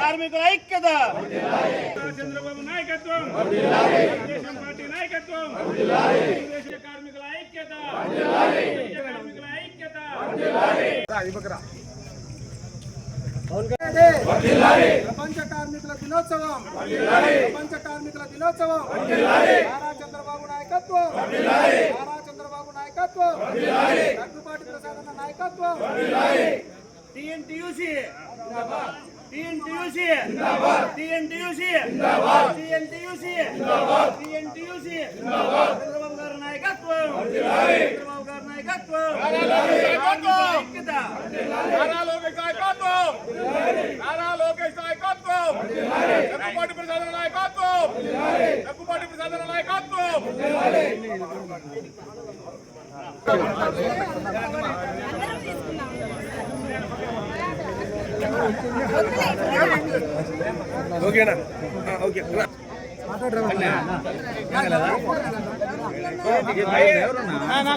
కార్మికుల ఐక్యత. చంద్రబాబు నాయకత్వం. తెలుగుదేశం పార్టీ నాయకత్వం. కార్మికుల ఐక్యత. కార్మికుల ఐక్యత. ప్రపంచ కార్మికుల దినోత్సవం. ప్రపంచ కార్మికుల దినోత్సవం. నారా చంద్రబాబు నాయకత్వం. నారా చంద్రబాబు నాయకత్వం. దగ్గుబాటి ప్రసాదన్న నాయకత్వం. TNTUC. TNTUC. TNTUC. TNTUC. TNTUC. Chandrababu గారి నాయకత్వం. చంద్రబాబు గారి నాయకత్వం. ఐక్యత నారా లోకేష్ నాయకత్వం. నారా లోకేష్ నాయకత్వం. దగ్గుబాటి ప్రసాద్ నాయకత్వం. దగ్గుబాటి ప్రసాద్ నాయకత్వం.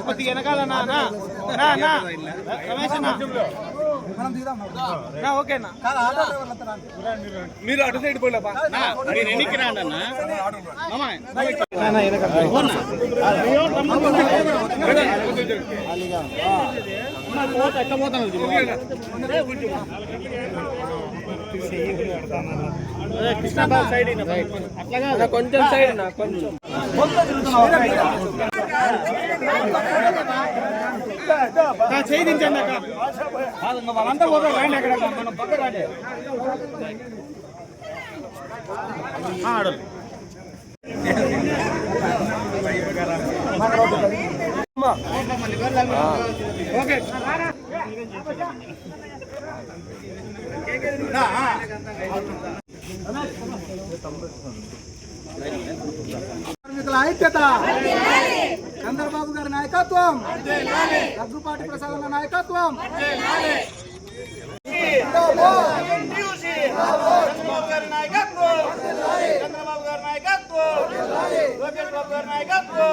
కొద్దిగా వెనకాల నా నా నా రమేష్ మనం దిగుదాం ఓకేనా కాదు ఆటో డ్రైవర్లు అంతా మీరు అటు సైడ్ పోలేపా నేను ఎన్నికి రాండి అన్న కృష్ణాబాద్ సైడ్ అట్లా కొంచెం సైడ్ కొంచెం చేయి అక్కడ వాళ్ళంతా పోతారు అక్కడ పక్క రాండి ఆడలు కార్మికుల ఐక్యత చంద్రబాబు గారి నాయకత్వం దగ్గుపాటి ప్రసాదన్న నాయకత్వం చంద్రబాబు గారి నాయకత్వం చంద్రబాబు గారి నాయకత్వం లోకేష్ బాబు గారి నాయకత్వం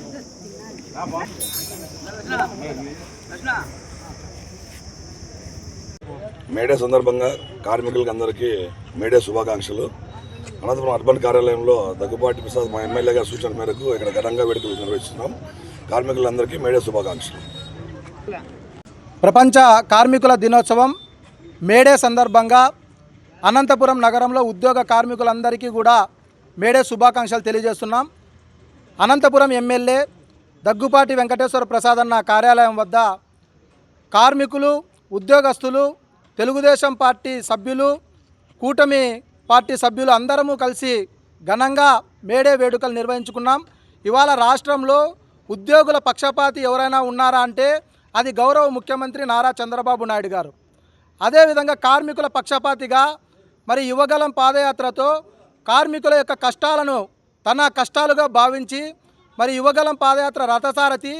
మేడే సందర్భంగా కార్మికులకి అందరికీ మేడే శుభాకాంక్షలు. అనంతపురం అర్బన్ కార్యాలయంలో దగ్గుబాటి ప్రసాద్ మా ఎమ్మెల్యే గారి సూచన మేరకు ఇక్కడ ఘనంగా వేడుకలు నిర్వహిస్తున్నాం. కార్మికులందరికీ మేడే శుభాకాంక్షలు. ప్రపంచ కార్మికుల దినోత్సవం మేడే సందర్భంగా అనంతపురం నగరంలో ఉద్యోగ కార్మికులందరికీ కూడా మేడే శుభాకాంక్షలు తెలియజేస్తున్నాం. అనంతపురం ఎమ్మెల్యే దగ్గుపాటి వెంకటేశ్వర ప్రసాద్ అన్న కార్యాలయం వద్ద కార్మికులు ఉద్యోగస్తులు తెలుగుదేశం పార్టీ సభ్యులు కూటమి పార్టీ సభ్యులు అందరము కలిసి ఘనంగా మేడే వేడుకలు నిర్వహించుకున్నాం. ఇవాళ రాష్ట్రంలో ఉద్యోగుల పక్షపాతి ఎవరైనా ఉన్నారా అంటే అది గౌరవ ముఖ్యమంత్రి నారా చంద్రబాబు నాయుడు గారు. అదేవిధంగా కార్మికుల పక్షపాతిగా మరి యువగలం పాదయాత్రతో కార్మికుల యొక్క కష్టాలను తన కష్టాలుగా భావించి మరి యువగలం పాదయాత్ర రథసారథి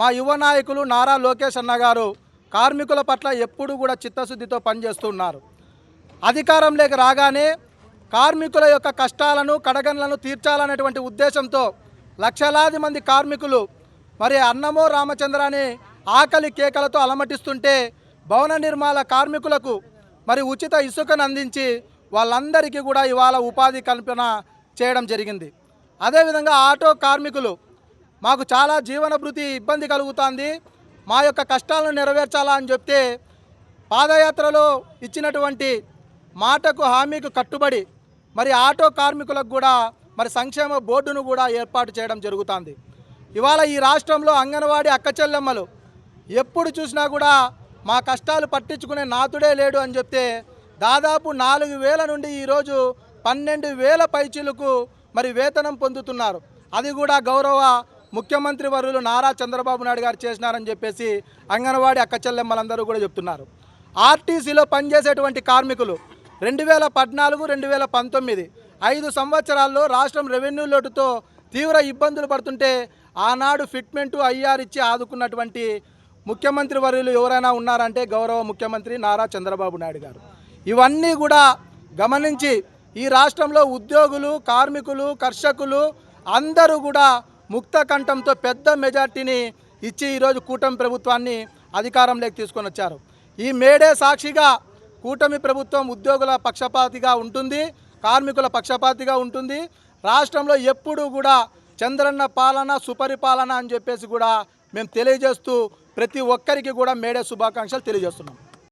మా యువ నాయకులు నారా లోకేష్ అన్న గారు కార్మికుల పట్ల ఎప్పుడూ కూడా చిత్తశుద్ధితో పనిచేస్తున్నారు. అధికారంలోకి రాగానే కార్మికుల యొక్క కష్టాలను కడగన్లను తీర్చాలనేటువంటి ఉద్దేశంతో లక్షలాది మంది కార్మికులు మరి అన్నమో రామచంద్రాని ఆకలి కేకలతో అలమటిస్తుంటే భవన నిర్మాణ కార్మికులకు మరి ఉచిత ఇసుకను అందించి వాళ్ళందరికీ కూడా ఇవాళ ఉపాధి కల్పన చేయడం జరిగింది. అదేవిధంగా ఆటో కార్మికులు మాకు చాలా జీవనభృతి ఇబ్బంది కలుగుతుంది. మా యొక్క కష్టాలను నెరవేర్చాలా అని చెప్తే పాదయాత్రలో ఇచ్చినటువంటి మాటకు హామీకి కట్టుబడి మరి ఆటో కార్మికులకు కూడా మరి సంక్షేమ బోర్డును కూడా ఏర్పాటు చేయడం జరుగుతుంది. ఇవాళ ఈ రాష్ట్రంలో అంగన్వాడీ అక్కచెల్లెమ్మలు ఎప్పుడు చూసినా కూడా మా కష్టాలు పట్టించుకునే నాతుడే లేడు అని చెప్తే దాదాపు నాలుగు వేల నుండి ఈరోజు పన్నెండు వేల పైచీలకు మరి వేతనం పొందుతున్నారు. అది కూడా గౌరవ ముఖ్యమంత్రి వర్యులు నారా చంద్రబాబు నాయుడు గారు చేసినారని చెప్పేసి అంగన్వాడీ అక్కచెల్లెమ్మలందరూ కూడా చెప్తున్నారు. ఆర్టీసీలో పనిచేసేటువంటి కార్మికులు రెండు వేల పద్నాలుగు రెండు వేల పంతొమ్మిది ఐదు సంవత్సరాల్లో రాష్ట్రం రెవెన్యూ లోటుతో తీవ్ర ఇబ్బందులు పడుతుంటే ఆనాడు ఫిట్మెంటు ఐఆర్ ఇచ్చి ఆదుకున్నటువంటి ముఖ్యమంత్రి వర్యులు ఎవరైనా ఉన్నారంటే గౌరవ ముఖ్యమంత్రి నారా చంద్రబాబు నాయుడు గారు. ఇవన్నీ కూడా గమనించి ఈ రాష్ట్రంలో ఉద్యోగులు కార్మికులు కర్షకులు అందరూ కూడా ముక్త కంఠంతో పెద్ద మెజార్టీని ఇచ్చి ఈరోజు కూటమి ప్రభుత్వాన్ని అధికారంలోకి తీసుకొని వచ్చారు. ఈ మేడే సాక్షిగా కూటమి ప్రభుత్వం ఉద్యోగుల పక్షపాతిగా ఉంటుంది కార్మికుల పక్షపాతిగా ఉంటుంది. రాష్ట్రంలో ఎప్పుడూ కూడా చంద్రన్న పాలన సుపరిపాలన అని చెప్పేసి కూడా మేము తెలియజేస్తూ ప్రతి ఒక్కరికి కూడా మేడే శుభాకాంక్షలు తెలియజేస్తున్నాం.